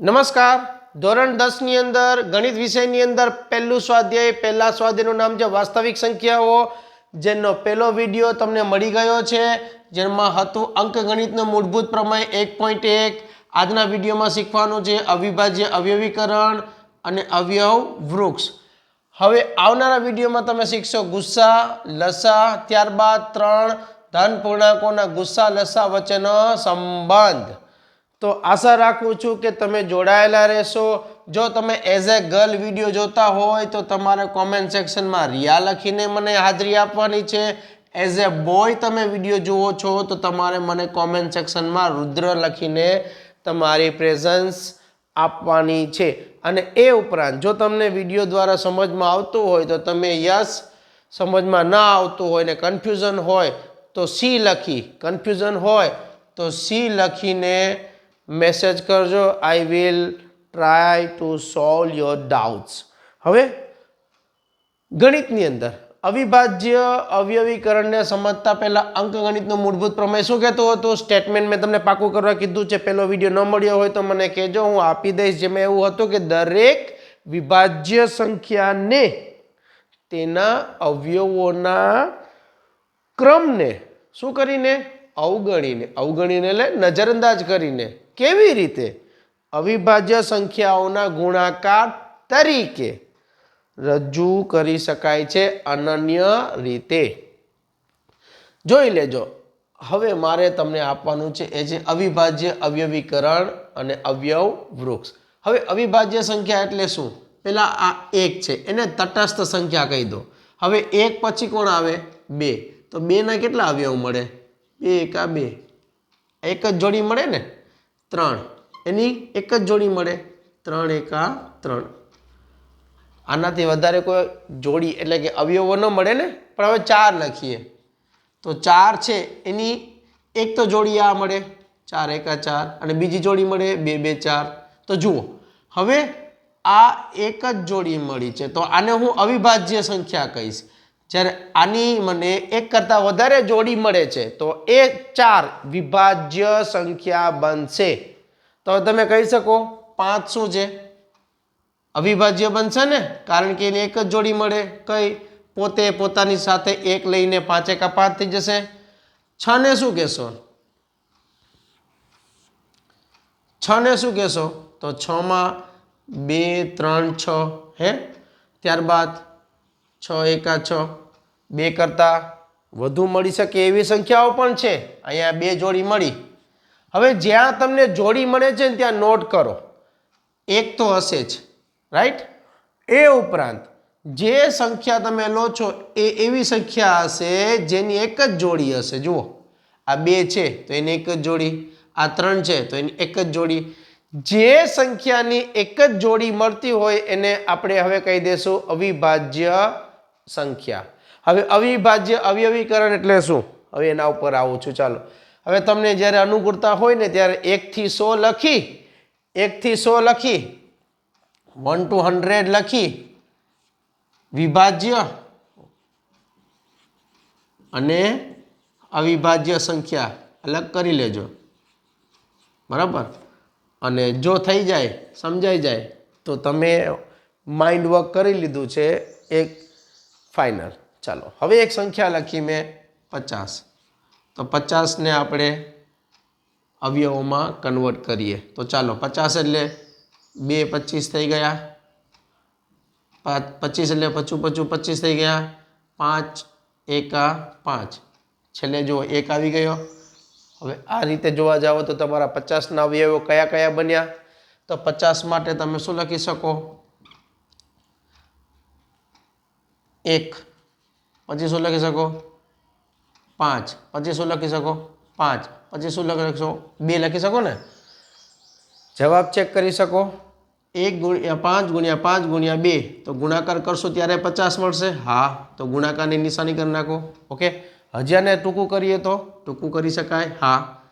નમસ્કાર. ધોરણ દસની અંદર, ગણિત વિષયની અંદર પહેલું સ્વાધ્યાય, પહેલા સ્વાધ્યાયનું નામ છે વાસ્તવિક સંખ્યાઓ, જેનો પહેલો વીડિયો તમને મળી ગયો છે, જેમાં હતું અંકગણિતનો મૂળભૂત પ્રમેય એક પોઈન્ટ એક. આજના વિડીયોમાં શીખવાનું છે અવિભાજ્ય અવયવીકરણ અને અવયવ વૃક્ષ. હવે આવનારા વિડીયોમાં તમે શીખશો ગુસ્સા, લસા, ત્યારબાદ ત્રણ, ધન પૂર્ણાંકોના ગુસ્સા, લસા વચ્ચેનો સંબંધ. તો આશા રાખું છું કે તમે જોડાયેલા રહેશો. જો તમે એઝ એ ગર્લ વીડિયો જોતા હોય તો તમારે કોમેન્ટ સેક્શનમાં રિયા લખીને મને હાજરી આપવાની છે. એઝ એ બોય તમે વીડિયો જુઓ છો તો તમારે મને કોમેન્ટ સેક્શનમાં રુદ્ર લખીને તમારી પ્રેઝન્સ આપવાની છે. અને એ ઉપરાંત જો તમને વીડિયો દ્વારા સમજમાં આવતું હોય તો તમે યસ સમજમાં ના આવતું હોય ને કન્ફ્યુઝન હોય તો સી લખી. કન્ફ્યુઝન હોય તો સી લખીને મેસેજ કરજો. I will try to solve your doubts હવે ગણિતની અંદર, અવિભાજ્ય અવયવીકરણને સમજતા પહેલાં અંકગણિતનો મૂળભૂત પ્રમેય શું કહેતો હતો? સ્ટેટમેન્ટ મેં તમને પાકું કરવા કીધું છે, પહેલો વીડિયો ન મળ્યો હોય તો મને કહેજો. હું આપી દઈશ. જેમાં એવું હતું કે દરેક વિભાજ્ય સંખ્યાને તેના અવયવોના ક્રમને શું કરીને? અવગણીને. અવગણીને એટલે નજરઅંદાજ કરીને. કેવી રીતે? અવિભાજ્ય સંખ્યાઓના ગુણાકાર તરીકે રજૂ કરી શકાય છે અનન્ય રીતે. જોઈ લેજો. હવે મારે તમને આપવાનું છે એ છે અવિભાજ્ય અવયવીકરણ અને અવયવ વૃક્ષ. હવે અવિભાજ્ય સંખ્યા એટલે શું? પેલા આ એક છે, એને તટસ્થ સંખ્યા કહી દો. હવે એક પછી કોણ આવે? બે. તો બેના કેટલા અવયવ મળે? બે એકા બે. એક જ જોડી મળે ને? ત્રણ. એની એક જ જોડી મળે. ત્રણ એકા ત્રણ. આનાથી વધારે કોઈ જોડી એટલે કે અવયવો ન મળે ને? પણ હવે ચાર લખીએ. તો ચાર છે, એની એક તો જોડી આ મળે. ચાર એકા ચાર. અને બીજી જોડી મળે બે બે, ચાર. તો જુઓ. હવે આ એક જ જોડી મળી છે. તો આને હું અવિભાજ્ય સંખ્યા કહીશ. જ્યારે આની મને એક કરતાં વધારે જોડી મળે છે, તો એ ચાર વિભાજ્ય સંખ્યા બનશે. તો તમે કહી શકો પાંચ શું છે? અવિભાજ્ય બનશે ને? કારણ કે એને એક જ જોડી મળે. કઈ? પોતે પોતાની સાથે એક લઈને પાંચ એકા પાંચ થઈ જશે. છ ને શું કહેશો? છ ને શું કહેશો? તો છમાં બે, ત્રણ, છ, હે? ત્યારબાદ છ એકા છ. બે કરતાં વધુ મળી શકે એવી સંખ્યાઓ પણ છે. અહીંયા બે જોડી મળી. હવે જ્યાં તમને જોડી મળે છે ને ત્યાં નોટ કરો. એક તો હશે જ. રાઈટ એ ઉપરાંત જે સંખ્યા તમે લો છો એ એવી સંખ્યા હશે જેની એક જ જોડી હશે. જુઓ. આ બે છે તો એની એક જ જોડી. આ ત્રણ છે તો એની એક જ જોડી. જે સંખ્યાની એક જ જોડી મળતી હોય એને આપણે હવે કહી દઈશું અવિભાજ્ય સંખ્યા. હવે અવિભાજ્ય, અવયવીકરણ એટલે શું? હવે એના ઉપર આવું છું. ચાલો. હવે તમને જ્યારે અનુકૂળતા હોય ને ત્યારે એકથી સો લખી, એકથી સો લખી વન ટુ હંડ્રેડ લખી, વિભાજ્ય અને અવિભાજ્ય સંખ્યા અલગ કરી લેજો. બરાબર? અને જો થઈ જાય, સમજાઈ જાય, તો તમે માઇન્ડ વર્ક કરી લીધું છે. એક ફાઇનલ ચાલો હવે એક સંખ્યા લખી મેં પચાસ તો પચાસને આપણે અવયવોમાં કન્વર્ટ કરીએ તો ચાલો પચાસ એટલે બે પચીસ થઈ ગયા પાંચ પચીસ એટલે પચું પચું પચીસ થઈ ગયા પાંચ એકા પાંચ છેલ્લે જુઓ એક આવી ગયો હવે આ રીતે જોવા જાઓ તો તમારા પચાસના અવયવો કયા કયા બન્યા? તો પચાસ માટે તમે શું લખી શકો? એક. પછી શું લખી શકો? પાંચ. પછી શું લખી શકો? પાંચ. પછી શું લખી શકો? બે લખી શકો ને? જવાબ ચેક કરી શકો. એક ગુણ્યા પાંચ ગુણ્યા પાંચ ગુણ્યા બે. તો ગુણાકાર કરશો ત્યારે પચાસ મળશે. હા, તો ગુણાકારની નિશાની કરી નાખો. ઓકે? હજી ટૂંકું કરીએ તો? ટૂંકું કરી શકાય. હા.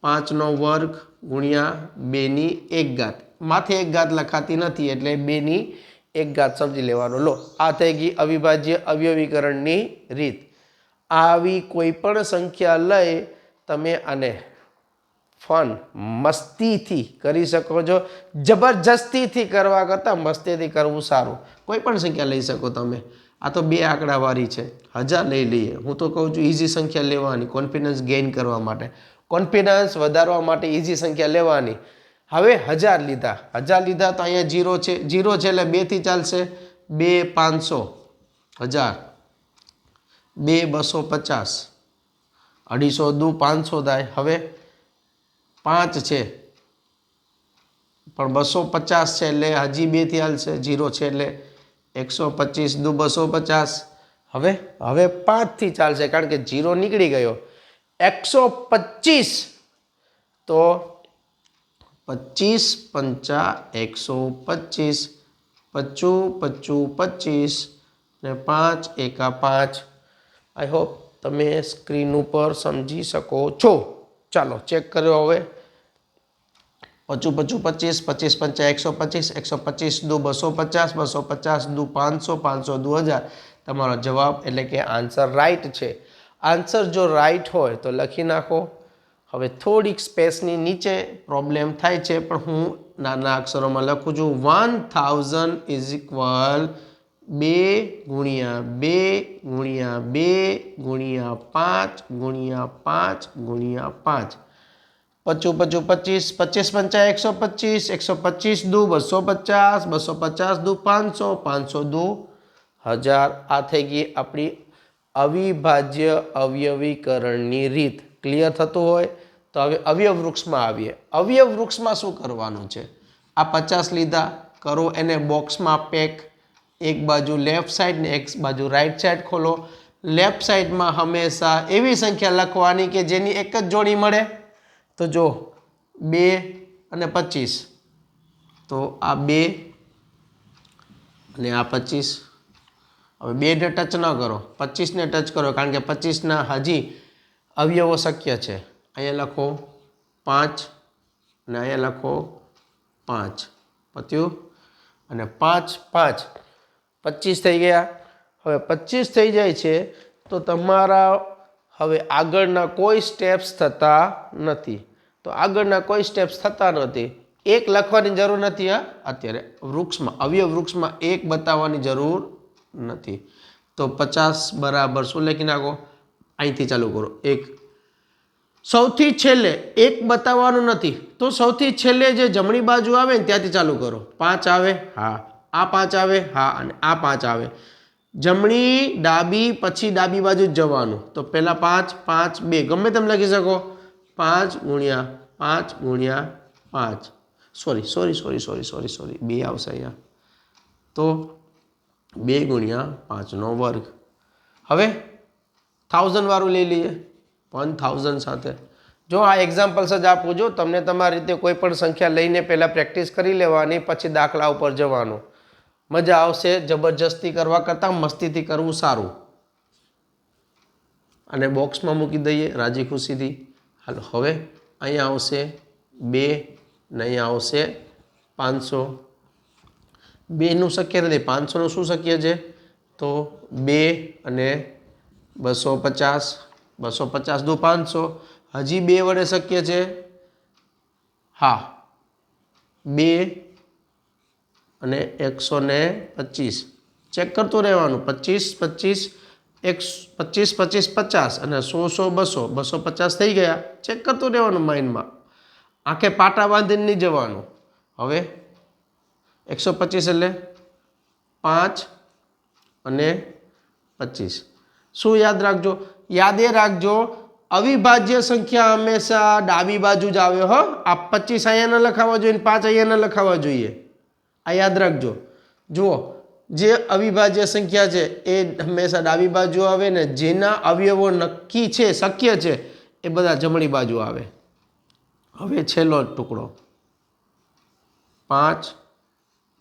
પાંચનો વર્ગ ગુણ્યા બેની એક ઘાત. માથે એક ઘાત લખાતી નથી, એટલે બેની એક ઘાત સમજી લેવાનો. લો, આ થઈ ગઈ અવિભાજ્ય અવયવીકરણની રીત. આવી કોઈ પણ સંખ્યા લઈ તમે આને ફન મસ્તીથી કરી શકો છો. જબરજસ્તીથી કરવા કરતાં મસ્તીથી કરવું સારું. કોઈ પણ સંખ્યા લઈ શકો તમે. આ તો બે આંકડાવાળી છે. હજાર લઈ લઈએ. હું તો કહું છું ઇઝી સંખ્યા લેવાની. કોન્ફિડન્સ ગેઇન કરવા માટે. કોન્ફિડન્સ વધારવા માટે ઇઝી સંખ્યા લેવાની. હવે હજાર લીધા. હજાર લીધા તો અહીંયા જીરો છે. જીરો છે એટલે બેથી ચાલશે. બે પાંચસો. હજાર. બે બસો પચાસ. અઢીસો દુ પાંચસો થાય. હવે પાંચ છે. પણ બસો પચાસ છે એટલે હજી બેથી હાલશે. જીરો છે એટલે એકસો પચીસ દુ બસો પચાસ. હવે હવે પાંચથી ચાલશે. કારણ કે જીરો નીકળી ગયો. એકસો પચીસ. તો પચીસ પંચા એકસો પચીસ, પચું પચું પચીસ ને પાંચ એકા પાંચ. આઈ હોપ તમે સ્ક્રીન ઉપર સમજી શકો છો. ચાલો ચેક કર્યો હવે. પચું પચું પચીસ પચીસ પંચા એકસો પચીસ એકસો પચીસ દુ બસો પચાસ બસો પચાસ દુ પાંચસો પાંચસો દુ હજાર. તમારો જવાબ એટલે કે આન્સર રાઈટ છે. આન્સર જો રાઈટ હોય તો લખી નાખો. હવે થોડીક સ્પેસની નીચે પ્રોબ્લેમ થાય છે, પણ હું નાના અક્ષરોમાં લખું છું. વન થાઉઝન્ડ ઇઝ ઇક્વલ બે ગુણ્યા બે ગુણ્યા બે ગુણ્યા પાંચ ગુણ્યા પાંચ ગુણ્યા પાંચ. પચું પચું પચીસ પચીસ પંચા એકસો પચીસ એકસો પચીસ દુ, બસો પચાસ બસો પચાસ દુ, પાંચસો પાંચસો દુ. હજાર, આ થઈ ગઈ આપણી અવિભાજ્ય અવયવીકરણની રીત. ક્લિયર થતું હોય, તો હવે અવયવ વૃક્ષમાં આવીએ. અવયવ વૃક્ષમાં શું કરવાનું છે? આ પચાસ લીધા, કરો એને બોક્સમાં પેક. એક બાજુ લેફ્ટ સાઈડ ને એક બાજુ રાઈટ સાઈડ ખોલો. લેફ્ટ સાઈડમાં હંમેશા એવી સંખ્યા લખવાની કે જેની એક જ જોડી મળે? તો જો, બે અને પચીસ. તો આ બે અને આ પચીસ. હવે બેને ટચ ન કરો. પચીસને ટચ કરો, કારણ કે પચીસના હજી અવયવો શક્ય છે? અહીંયા લખો પાંચ અને અહીંયા લખો પાંચ. પત્યું? અને પાંચ પાંચ. પચીસ થઈ ગયા. હવે પચીસ થઈ જાય છે તો તમારા હવે આગળના કોઈ સ્ટેપ્સ થતા નથી. તો આગળના કોઈ સ્ટેપ્સ થતા નથી. એક લખવાની જરૂર નથી, હા? અત્યારે વૃક્ષમાં, અવયવ વૃક્ષમાં એક બતાવવાની જરૂર નથી. તો પચાસ બરાબર શું લખી નાખો? અહીંથી ચાલુ કરો. એક. સૌથી છેલ્લે, એક બતાવવાનું નથી. તો સૌથી છેલ્લે જે જમણી બાજુ આવે ને ત્યાંથી ચાલુ કરો. પાંચ આવે, હા. આ પાંચ આવે, હા, અને આ પાંચ આવે. જમણી ડાબી, પછી ડાબી બાજુ જ જવાનું. તો પહેલાં પાંચ પાંચ, બે. ગમે તમે લખી શકો. પાંચ ગુણ્યા પાંચ ગુણ્યા પાંચ. Sorry sorry sorry sorry sorry sorry બે આવશે અહીંયા. તો બે ગુણ્યા પાંચનો વર્ગ. હવે થાઉઝન્ડ વાળું લઈ લઈએ. વન થાઉઝન્ડ સાથે. જો આ એક્ઝામ્પલ્સ જ આપું જો તમને તમારી રીતે કોઈ પણ સંખ્યા લઈને પહેલાં પ્રેક્ટિસ કરી લેવાની, પછી દાખલા ઉપર જવાનું. મજા આવશે, જબરજસ્તી કરવા કરતાં મસ્તીથી કરવું સારું. અને બોક્સમાં મૂકી દઈએ, રાજી ખુશીથી. હાલો, હવે અહીંયા આવશે બે, ને અહીંયા આવશે પાંચસો. બેનું શક્ય નથી. પાંચસોનું શું શક્ય છે? તો બે અને બસો પચાસ બસો પચાસ દુ પાંચસો. હજી બે વડે શક્ય છે? હા. બે અને એકસો ને પચીસ. ચેક કરતું રહેવાનું. પચીસ પચીસ, એક પચીસ પચીસ, પચાસ અને સો સો, બસો. બસો પચાસ થઈ ગયા. ચેક કરતું રહેવાનું માઇન્ડમાં. આંખે પાટા બાંધીને નહીં જવાનું. હવે એકસો પચીસ એટલે પાંચ અને પચીસ. શું યાદ રાખજો? યાદ રાખજો, અવિભાજ્ય સંખ્યા હંમેશા ડાબી બાજુ જ આવે, હો. આ પચીસ અહીંયા ન લખાવા જોઈએ પાંચ અહીંયા ન લખાવા જોઈએ. આ યાદ રાખજો. જુઓ, જે અવિભાજ્ય સંખ્યા છે, એ હંમેશા ડાબી બાજુ આવે ને જેના અવયવો નક્કી છે, શક્ય છે, એ બધા જમણી બાજુ આવે. હવે છેલ્લો ટુકડો. પાંચ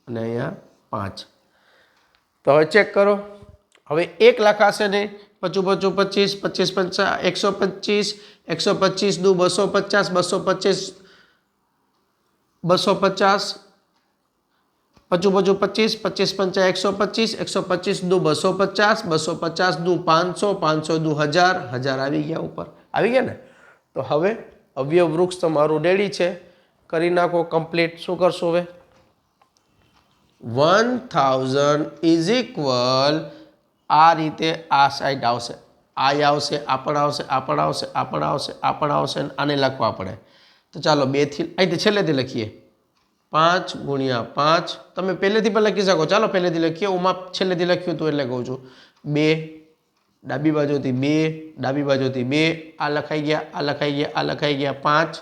અને અહીંયા પાંચ. તો હવે ચેક કરો. હવે એક લખાશે નહીં પચું પચું પચીસ પચીસ પંચા, એકસો પચીસ એકસો પચીસ દુ બસો પચાસ, બસો પચીસ, બસો પચાસ, પચું પચું પચીસ પચીસ પંચા, એકસો પચીસ એકસો પચીસ દુ બસો પચાસ બસો પચાસ દુ પાંચસો પાંચસો દુ હજાર હજાર આવી ગયા ઉપર. આવી ગયા ને? તો હવે અવયવ વૃક્ષ તમારું રેડી છે. કરી નાખો કમ્પ્લીટ શું કરશો હવે? વન થાઉઝન્ડ ઇઝ ઇક્વલ આ રીતે આ સાઈડ આવશે. આય આવશે આ પણ આવશે આ પણ આવશે આ પણ આવશે આ પણ આવશે આને લખવા પડે. તો ચાલો બેથી અહીંથી છેલ્લેથી લખીએ. પાંચ ગુણ્યા પાંચ. તમે પહેલેથી પણ લખી શકો. ચાલો પહેલેથી લખીએ. માપ છેલ્લેથી લખ્યું હતું એટલે કહું છું. બે, ડાબી બાજુથી બે, ડાબી બાજુથી બે. આ લખાઈ ગયા, આ લખાઈ ગયા, આ લખાઈ ગયા પાંચ.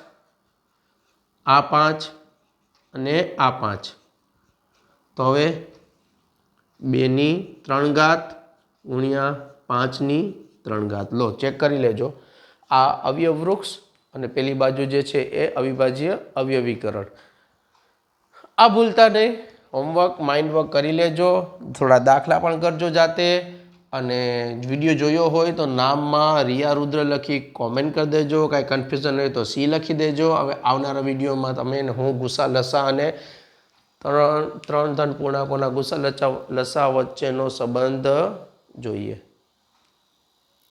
આ પાંચ અને આ પાંચ. તો હવે બેની ત્રણ ઘાત ગુણ્યા પાંચની ત્રણ ઘાત. લો ચેક કરી લેજો. આ અવયવ વૃક્ષ અને પેલી બાજુ જે છે એ અવિભાજ્ય અવયવીકરણ. આ ભૂલતા નહીં. હોમવર્ક માઇન્ડ વર્ક કરી લેજો. થોડા દાખલા પણ કરજો જાતે. અને વીડિયો જોયો હોય તો નામમાં રિયા રુદ્ર લખી કોમેન્ટ કરી દેજો. કાંઈ કન્ફ્યુઝન હોય તો સી લખી દેજો. હવે આવનારા વિડીયોમાં તમે હું ગુસ્સા લસા અને ત્રણ ત્રણ ધન પૂર્ણાંકોના ગુસ્સા લચા લસા વચ્ચેનો સંબંધ જોઈએ.